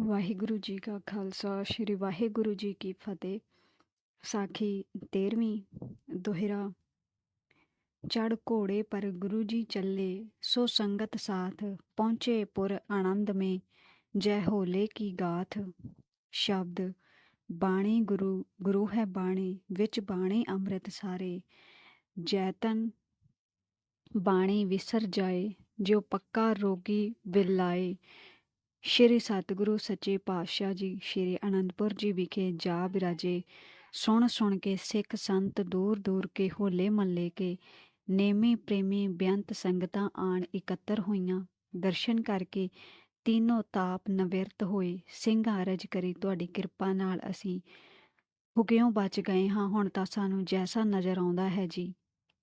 ਵਾਹਿਗੁਰੂ ਜੀ ਕਾ ਖਾਲਸਾ, ਸ੍ਰੀ ਵਾਹਿਗੁਰੂ ਜੀ ਕੀ ਫਤਿਹ। ਸਾਖੀ 13ਵੀਂ ਦੋਹਰਾ ਚੜ ਘੋੜੇ ਪਰ ਗੁਰੂ ਜੀ ਚੱਲੇ, ਸੋ ਸੰਗਤ ਸਾਥ, ਪਹੁੰਚੇ ਪੁਰ ਆਨੰਦ ਮੇ, ਜੈ ਹੋਲੇ ਕੀ ਗਾਥ। ਸ਼ਬਦ, ਬਾਣੀ ਗੁਰੂ ਗੁਰੂ ਹੈ ਬਾਣੀ, ਵਿੱਚ ਬਾਣੀ ਅੰਮ੍ਰਿਤ ਸਾਰੇ। ਜੈਤਨ ਬਾਣੀ ਵਿਸਰ ਜਾਏ ਜੋ ਪੱਕਾ ਰੋਗੀ ਵਿਲਾਏ ਸ਼੍ਰੀ ਸਤਿਗੁਰੂ ਸੱਚੇ ਪਾਤਸ਼ਾਹ ਜੀ, ਸ਼੍ਰੀ ਅਨੰਦਪੁਰ ਜੀ ਵਿਖੇ ਜਾ ਬਿਰਾਜੇ ਸੁਣ ਸੁਣ ਕੇ, ਸਿੱਖ ਸੰਤ ਦੂਰ ਦੂਰ ਕੇ, ਹੋਲੇ ਮੱਲੇ ਕੇ, ਨੇਮੀ ਪ੍ਰੇਮੀ ਬੇਅੰਤ ਸੰਗਤਾਂ ਆਣ ਇਕੱਤਰ ਹੋਈਆਂ। ਦਰਸ਼ਨ ਕਰਕੇ ਤਿੰਨੋਂ ਤਾਪ ਨਵਿਰਤ ਹੋਏ। ਸਿੰਘ ਅਰਜ ਕਰੀ, ਤੁਹਾਡੀ ਕਿਰਪਾ ਨਾਲ ਅਸੀਂ ਹੁਕਿਓ ਬਚ ਗਏ ਹਾਂ। ਹੁਣ ਤਾਂ ਸਾਨੂੰ ਜੈਸਾ ਨਜ਼ਰ ਆਉਂਦਾ ਹੈ ਜੀ।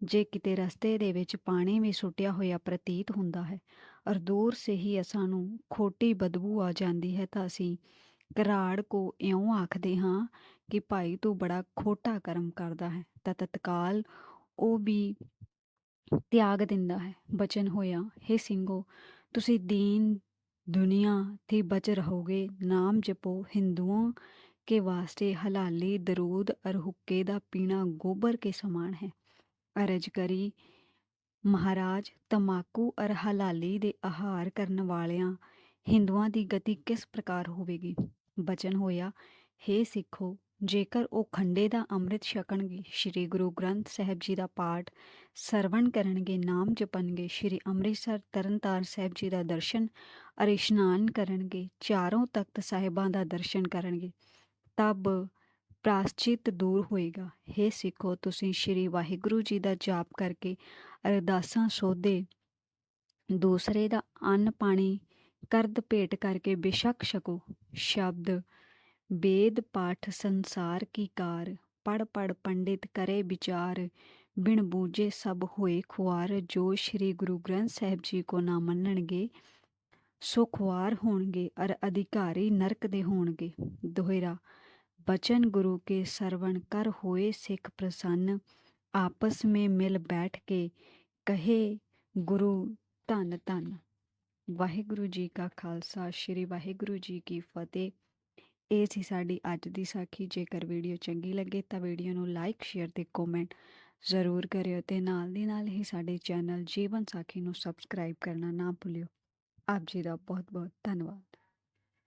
ਜੇ ਕਿਤੇ ਰਸਤੇ ਦੇ ਵਿੱਚ ਪਾਣੀ ਵੀ ਸੁੱਟਿਆ ਹੋਇਆ ਪ੍ਰਤੀਤ ਹੁੰਦਾ ਹੈ ਔਰ ਦੂਰ ਸੇ ਹੀ ਸਾਨੂੰ ਖੋਟੀ ਬਦਬੂ ਆ ਜਾਂਦੀ ਹੈ ਤਾਂ ਅਸੀਂ ਘਰਾੜ ਕੋ ਇਉਂ ਆਖਦੇ ਹਾਂ ਕਿ ਭਾਈ ਤੂੰ ਬੜਾ ਖੋਟਾ ਕਰਮ ਕਰਦਾ ਹੈ, ਤਾਂ ਤਤਕਾਲ ਉਹ ਵੀ ਤਿਆਗ ਦਿੰਦਾ ਹੈ, ਬਚਨ ਹੋਇਆ हे ਸਿੰਘੋ, ਤੁਸੀਂ ਦੀਨ ਦੁਨੀਆ ਤੇ ਬਚ ਰਹੋਗੇ, ਨਾਮ ਜਪੋ ਹਿੰਦੂਆਂ ਕੇ ਵਾਸਤੇ ਹਲਾਲੀ ਦਰੂਦ ਅਰ ਹੁੱਕੇ ਦਾ ਪੀਣਾ ਗੋਬਰ ਕੇ ਸਮਾਨ ਹੈ। ਅਰਜ ਕਰੀ ਮਹਾਰਾਜ ਤਮਾਕੂ ਅਰ ਹਲਾਲੀ ਦੇ ਆਹਾਰ ਕਰਨ ਵਾਲਿਆਂ ਹਿੰਦੂਆਂ ਦੀ ਗਤੀ ਕਿਸ ਪ੍ਰਕਾਰ ਹੋਵੇਗੀ? ਬਚਨ ਹੋਇਆ हे ਸਿੱਖੋ, ਜੇਕਰ ਉਹ ਖੰਡੇ ਦਾ ਅੰਮ੍ਰਿਤ ਛਕਣਗੇ, ਸ੍ਰੀ ਗੁਰੂ ਗ੍ਰੰਥ ਸਾਹਿਬ ਜੀ ਦਾ ਪਾਠ ਸਰਵਣ ਕਰਨਗੇ, ਨਾਮ ਜਪਣਗੇ, ਸ੍ਰੀ ਅੰਮ੍ਰਿਤਸਰ ਤਰਨਤਾਰਨ ਸਾਹਿਬ ਜੀ ਦਾ ਦਰਸ਼ਨ ਅਰ ਇਸ਼ਨਾਨ ਕਰਨਗੇ, ਚਾਰੋਂ ਤਖਤ ਸਾਹਿਬਾਂ ਦਾ ਦਰਸ਼ਨ ਕਰਨਗੇ, ਤਬ ਪ੍ਰਾਸ਼ਚਿਤ ਦੂਰ ਹੋਏਗਾ। हे ਸਿੱਖੋ, ਤੁਸੀਂ ਸ੍ਰੀ ਵਾਹਿਗੁਰੂ ਜੀ ਦਾ ਜਾਪ ਕਰਕੇ ਅਰਦਾਸਾਂ ਸੋਧੇ, ਦੂਸਰੇ ਦਾ ਅੰਨ ਪਾਣੀ ਕਰਦ ਭੇਟ ਕਰਕੇ ਬੇਸ਼ੱਕ ਛਕੋ। ਸ਼ਬਦ, ਵੇਦ ਪਾਠ ਸੰਸਾਰ ਕੀ ਕਾਰ ਪੜ ਪੜ ਪੰਡਿਤ ਕਰੇ ਵਿਚਾਰ, ਬਿਨ ਬੂਝੇ ਸਭ ਹੋਏ ਖੁਆਰ, ਜੋ ਸ੍ਰੀ ਗੁਰੂ ਗ੍ਰੰਥ ਸਾਹਿਬ ਜੀ ਕੋ ਨਾ ਮੰਨਣਗੇ, ਸੋ ਖੁਆਰ ਹੋਣਗੇ, ਅਰ ਅਧਿਕਾਰੀ ਨਰਕ ਦੇ ਹੋਣਗੇ। ਦੋਹਰਾ बचन गुरु के सरवण कर होए सिख प्रसन्न आपस में मिल बैठ के कहे गुरु ਧੰਨ ਧੰਨ ਵਾਹਿਗੁਰੂ ਜੀ ਕਾ ਖਾਲਸਾ ਸ੍ਰੀ ਵਾਹਿਗੁਰੂ ਜੀ ਕੀ ਫਤਿਹ ਇਹ ਸੀ ਸਾਡੀ ਅੱਜ ਦੀ ਸਾਖੀ ਜੇਕਰ ਵੀਡੀਓ ਚੰਗੀ ਲੱਗੇ ਤਾਂ ਵੀਡੀਓ ਨੂੰ ਲਾਈਕ ਸ਼ੇਅਰ ਤੇ ਕਮੈਂਟ ਜ਼ਰੂਰ ਕਰਿਓ ਤੇ ਨਾਲ ਦੀ ਨਾਲ ਹੀ ਸਾਡੇ ਚੈਨਲ ਜੀਵਨ ਸਾਖੀ ਨੂੰ ਸਬਸਕ੍ਰਾਈਬ ਕਰਨਾ ਨਾ ਭੁੱਲਿਓ ਆਪ ਜੀ ਦਾ ਬਹੁਤ ਬਹੁਤ ਧੰਨਵਾਦ